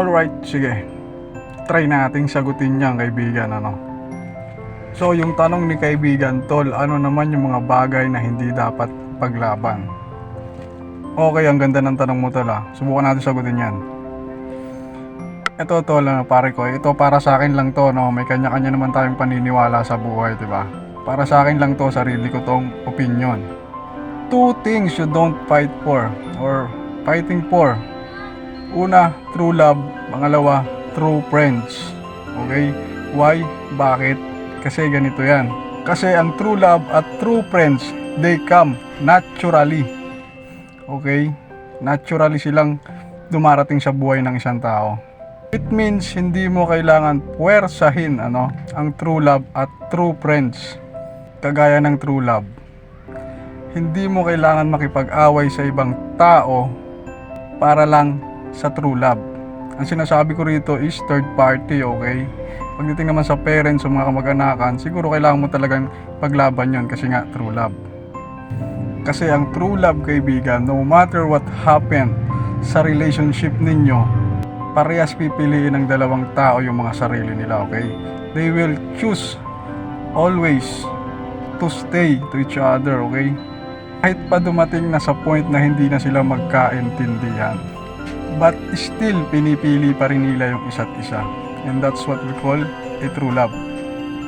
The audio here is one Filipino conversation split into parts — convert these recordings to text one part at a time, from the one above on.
Alright, sige. Try nating sagutin yan, kaibigan, ano. So, yung tanong ni kaibigan, tol, ano naman yung mga bagay na hindi dapat paglaban? Okay, ang ganda ng tanong mo, tol, ah. Subukan natin sagutin yan. Ito, tol, ano, pare ko, ito para sa akin lang to, no. May kanya-kanya naman tayong paniniwala sa buhay, di ba? Para sa akin lang to, sarili ko tong opinion. Two things you don't fight for, or fighting for. Una, true love. Pangalawa, true friends. Okay? Why? Bakit? Kasi ganito yan. Kasi ang true love at true friends, they come naturally. Okay? Naturally silang dumarating sa buhay ng isang tao. It means hindi mo kailangan puwersahin ano, ang true love at true friends. Kagaya ng true love. Hindi mo kailangan makipag-away sa ibang tao para lang sa true love. Ang sinasabi ko rito is third party, okay? Pagdating naman sa parents o mga kamag-anakan, siguro kailangan mo talagang paglaban yon kasi nga true love. Kasi ang true love, kaibigan, no matter what happened sa relationship ninyo, parehas pipiliin ng dalawang tao yung mga sarili nila, okay? They will choose always to stay to each other, okay? Kahit pa dumating na sa point na hindi na sila magkaintindihan. But still, pinipili pa rin nila yung isa't isa. And that's what we call a true love.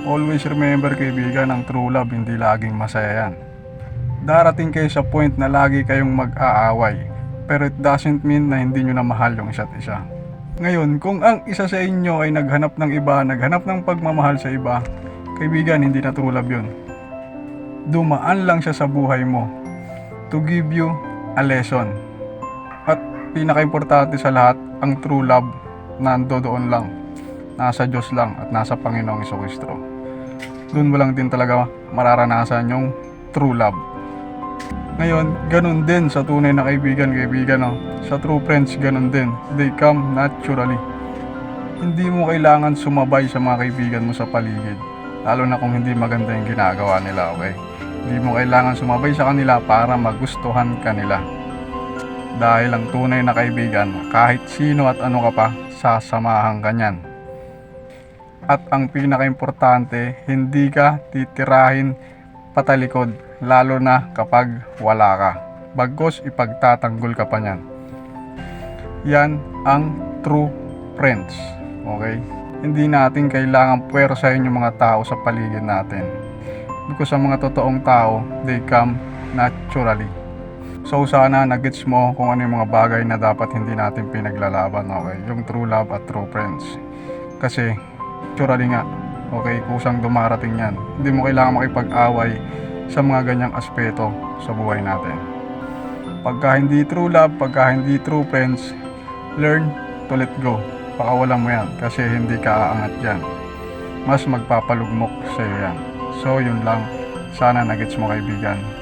Always remember kaibigan, ang true love hindi laging masaya yan. Darating kayo sa point na lagi kayong mag-aaway. Pero it doesn't mean na hindi nyo na mahal yung isa't isa. Ngayon, kung ang isa sa inyo ay naghanap ng iba, naghanap ng pagmamahal sa iba, kaibigan, hindi na true love yun. Dumaan lang siya sa buhay mo to give you a lesson. Pinaka-importante sa lahat, ang true love nando doon lang. Nasa Diyos lang at nasa Panginoong Kristo. Doon mo lang din talaga mararanasan yung true love. Ngayon, ganun din sa tunay na kaibigan, kaibigan, no? sa true friends, ganun din. They come naturally. Hindi mo kailangan sumabay sa mga kaibigan mo sa paligid. Lalo na kung hindi maganda yung ginagawa nila, okay? Hindi mo kailangan sumabay sa kanila para magustuhan kanila. Dahil ang tunay na kaibigan, kahit sino at ano ka pa, sasamahan ka niyan. At ang pinaka-importante, hindi ka titirahin patalikod, lalo na kapag wala ka. Bagkos ipagtatanggol ka pa niyan. Yan ang true friends. Okay? Hindi natin kailangan puwersahin yung mga tao sa paligid natin. Because sa mga totoong tao, they come naturally. So sana nagets mo kung ano yung mga bagay na dapat hindi natin pinaglalaban, okay? Yung true love at true friends. Kasi, naturally nga, okay, kusang dumarating yan. Hindi mo kailangan makipag-away sa mga ganyang aspeto sa buhay natin. Pagka hindi true love, pagka hindi true friends, learn to let go. Pakawalan mo yan kasi hindi ka aangat yan. Mas magpapalugmok sa iyo yan. So, yun lang. Sana nagets mo kaibigan.